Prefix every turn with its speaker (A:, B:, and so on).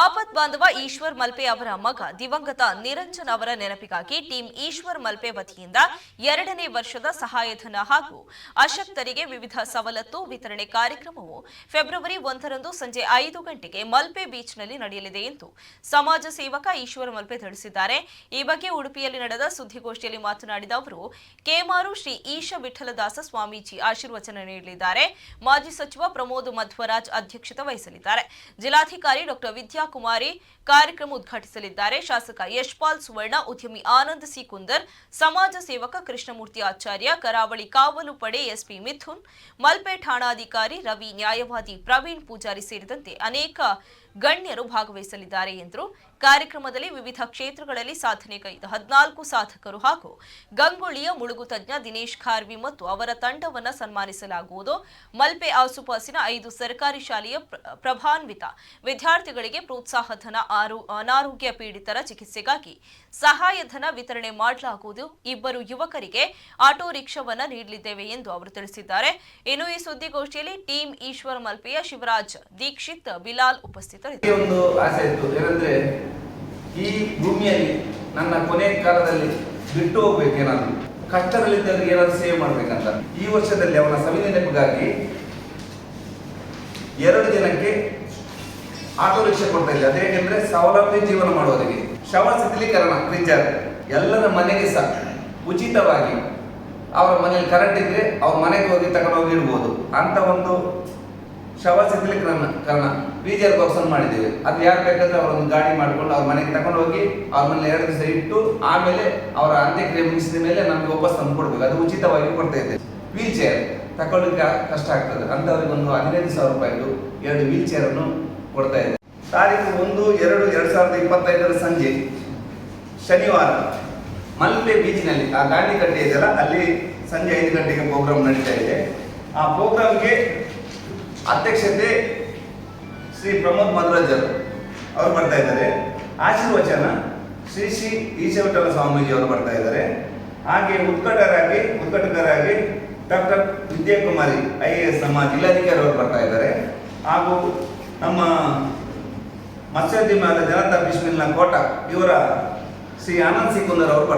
A: ಆಪತ್ ಬಾಂಧವ ಈಶ್ವರ್ ಮಲ್ಪೆ ಅವರ ಮಗ ದಿವಂಗತ ನಿರಂಜನ್ ಅವರ ನೆನಪಿಗಾಗಿ ಟೀಂ ಈಶ್ವರ್ ಮಲ್ಪೆ ವತಿಯಿಂದ ಎರಡನೇ ವರ್ಷದ ಸಹಾಯಧನ ಹಾಗೂ ಅಶಕ್ತರಿಗೆ ವಿವಿಧ ಸವಲತ್ತು ವಿತರಣೆ ಕಾರ್ಯಕ್ರಮವು ಫೆಬ್ರವರಿ ಒಂದರಂದು ಸಂಜೆ ಐದು ಗಂಟೆಗೆ ಮಲ್ಪೆ ಬೀಚ್ನಲ್ಲಿ ನಡೆಯಲಿದೆ ಎಂದು ಸಮಾಜ ಸೇವಕ ಈಶ್ವರ್ ಮಲ್ಪೆ ತಿಳಿಸಿದ್ದಾರೆ. ಈ ಬಗ್ಗೆ ಉಡುಪಿಯಲ್ಲಿ ನಡೆದ ಸುದ್ದಿಗೋಷ್ಠಿಯಲ್ಲಿ ಮಾತನಾಡಿದ ಅವರು, ಕೆಮಾರು ಶ್ರೀ ಈಶ ವಿಠಲದಾಸ ಸ್ವಾಮೀಜಿ ಆಶೀರ್ವಚನ ನೀಡಲಿದ್ದಾರೆ. ಮಾಜಿ ಸಚಿವ ಪ್ರಮೋದ್ ಮಧ್ವರಾಜ್ ಅಧ್ಯಕ್ಷತೆ ವಹಿಸಲಿದ್ದಾರೆ. ಜಿಲ್ಲಾಧಿಕಾರಿ ಡಾಕ್ಟರ್ ವಿದ್ಯಾಕುಮಾರಿ ಕಾರ್ಯಕ್ರಮ ಉದ್ಘಾಟಿಸಲಿದ್ದಾರೆ ಶಾಸಕ ಯಶ್ಪಾಲ್ ಸುವರ್ಣ ಉದ್ಯಮಿ ಆನಂದ್ ಸಿ ಕುಂದರ್ ಸಮಾಜ ಸೇವಕ ಕೃಷ್ಣಮೂರ್ತಿ ಆಚಾರ್ಯ ಕರಾವಳಿ ಕಾವಲು ಪಡೆ ಎಸ್ಪಿ ಮಿಥುನ್ ಮಲ್ಪೆ ಠಾಣಾಧಿಕಾರಿ ರವಿ ನ್ಯಾಯವಾದಿ ಪ್ರವೀಣ್ ಪೂಜಾರಿ ಸೇರಿದಂತೆ ಅನೇಕ ಗಣ್ಯರು ಭಾಗವಹಿಸಲಿದ್ದಾರೆ ಎಂದರು. ಕಾರ್ಯಕ್ರಮದಲ್ಲಿ ವಿವಿಧ ಕ್ಷೇತ್ರಗಳಲ್ಲಿ ಸಾಧನೆ ಕೈದ ಹದಿನಾಲ್ಕು ಸಾಧಕರು ಹಾಗೂ ಗಂಗೊಳ್ಳಿಯ ಮುಳುಗು ತಜ್ಞ ದಿನೇಶ್ ಖಾರ್ವಿ ಮತ್ತು ಅವರ ತಂಡವನ್ನು ಸನ್ಮಾನಿಸಲಾಗುವುದು. ಮಲ್ಪೆ ಆಸುಪಾಸಿನ ಐದು ಸರ್ಕಾರಿ ಶಾಲೆಯ ಪ್ರ- ಪ್ರಭಾನ್ವಿತ ವಿದ್ಯಾರ್ಥಿಗಳಿಗೆ ಪ್ರೋತ್ಸಾಹಧನ ಅನಾರೋಗ್ಯ ಪೀಡಿತರ ಚಿಕಿತ್ಸೆಗಾಗಿ ಸಹಾಯಧನ ವಿತರಣೆ ಮಾಡಲಾಗುವುದು. ಇಬ್ಬರು ಯುವಕರಿಗೆ ಆಟೋ ರಿಕ್ಷಾವನ್ನು ನೀಡಲಿದ್ದೇವೆ ಎಂದು ಅವರು ತಿಳಿಸಿದ್ದಾರೆ. ಇನ್ನು ಈ ಸುದ್ದಿಗೋಷ್ಠಿಯಲ್ಲಿ ಟೀಂ ಈಶ್ವರ್ ಮಲ್ಪೆಯ ಶಿವರಾಜ್, ದೀಕ್ಷಿತ್, ಬಿಲಾಲ್ ಉಪಸ್ಥಿತರಿದ್ದರು.
B: ಒಂದು ಆಸೆ ಇತ್ತು. ಏನಂದ್ರೆ, ಈ ಭೂಮಿಯಲ್ಲಿ ನನ್ನ ಕೊನೆ ಕಾಲದಲ್ಲಿ ಬಿಟ್ಟು ಹೋಗ್ಬೇಕೇನಾದ್ರು ಕಷ್ಟದಲ್ಲಿದ್ದವರಿಗೆ ಏನಾದ್ರು ಸೇವ್ ಮಾಡ್ಬೇಕಂತ. ಈ ವರ್ಷದಲ್ಲಿ ಅವನ ಸವಿ ನೆನಪಿಗಾಗಿ ಎರಡು ದಿನಕ್ಕೆ ಆಟೋ ರಿಕ್ಷಾ ಕೊಡ್ತಾ ಇದ್ದೆ. ಅದೇನೆಂದ್ರೆ ಸ್ವಾವಲಂಬಿ ಜೀವನ ಮಾಡೋದಕ್ಕೆ ಶವ ಶಿಥಿಲೀಕರಣ ಫ್ರಿಜರ್ ಎಲ್ಲರ ಮನೆಗೆ ಸಹ ಉಚಿತವಾಗಿ ಅವರ ಮನೆಯಲ್ಲಿ ಕರೆಂಟ್ ಇದ್ರೆ ಅವ್ರ ಮನೆಗೆ ಹೋಗಿ ತಗೊಂಡೋಗಿ ಇಡ್ಬೋದು. ಅಂತ ಒಂದು ಶವ ಸಿಗ್ಲಿಕ್ಕೆ ಕಾರಣ ಬೀಜರ್ ಬಾಕ್ಸನ್ ಅನ್ನು ಮಾಡಿದ್ದೇವೆ. ಅದು ಯಾರು ಬೇಕಾದ್ರೆ ಅವರೊಂದು ಗಾಡಿ ಮಾಡ್ಕೊಂಡು ಅವ್ರ ಮನೆಗೆ ತಗೊಂಡು ಹೋಗಿ ಅವ್ರ ಮನೇಲಿ ಎರಡು ದಿವಸ ಇಟ್ಟು ಆಮೇಲೆ ಅವರ ಅಂತ್ಯಕ್ರಿಯೆ ಮುಗಿಸಿದ ಮೇಲೆ ನಮ್ಗೆ ವಾಪಸ್ ತಂದು ಕೊಡ್ಬೇಕು. ಅದು ಉಚಿತವಾಗಿ ಕೊಡ್ತಾ ಇದ್ದೇವೆ. ವೀಲ್ ಚೇರ್ ತಗೊಳ್ಳಿಕ್ಕೆ ಕಷ್ಟ ಆಗ್ತದೆ. ಅಂಥವ್ರಿಗೆ ಒಂದು ಹದಿನೈದು ಸಾವಿರ ರೂಪಾಯಿದು ಎರಡು ವೀಲ್ ಚೇರ್ ಅನ್ನು ಕೊಡ್ತಾ ಇದೆ ತಾರೀಕು ಒಂದು, ಎರಡು ಎರಡು ಸಾವಿರದ ಇಪ್ಪತ್ತೈದರ ಸಂಜೆ, ಶನಿವಾರ. ಮಲ್ಪೆ ಬೀಚ್ನಲ್ಲಿ ಆ ಗಾಂಧಿ ಕಟ್ಟೆ ಇದೆಯಲ್ಲ, ಅಲ್ಲಿ ಸಂಜೆ ಐದು ಗಂಟೆಗೆ ಪ್ರೋಗ್ರಾಮ್ ನಡೀತಾ ಇದೆ. ಆ ಪ್ರೋಗ್ರಾಮ್ಗೆ ಅಧ್ಯಕ್ಷತೆ ಶ್ರೀ ಪ್ರಮೋದ್ ಮಧುರಾಜ್ ಅವರು. ಬರ್ತಾ ಇದ್ದಾರೆ. ಆಶೀರ್ವಚನ ಶ್ರೀ ಶ್ರೀ ಈಶವಿಠಲ ಸ್ವಾಮೀಜಿ ಅವರು ಬರ್ತಾ ಇದ್ದಾರೆ. ಹಾಗೆ ಉದ್ಘಾಟಕರಾಗಿ ಉದ್ಘಾಟಕರಾಗಿ doctor Vidyakumari, I A S ನಮ್ಮ ಜಿಲ್ಲಾಧಿಕಾರಿ ಅವರು ಬರ್ತಾ ಇದ್ದಾರೆ. ಹಾಗೂ ನಮ್ಮ ಮತ್ಸ್ಯೋದ್ಯಮ ಜನತಾ ಬಿಸ್ಮಿಲ್ನ ಕೋಟ ಇವರ ಶ್ರೀ ಆನಂದ್ ಸಿಕುಂದರ್ ಅವರು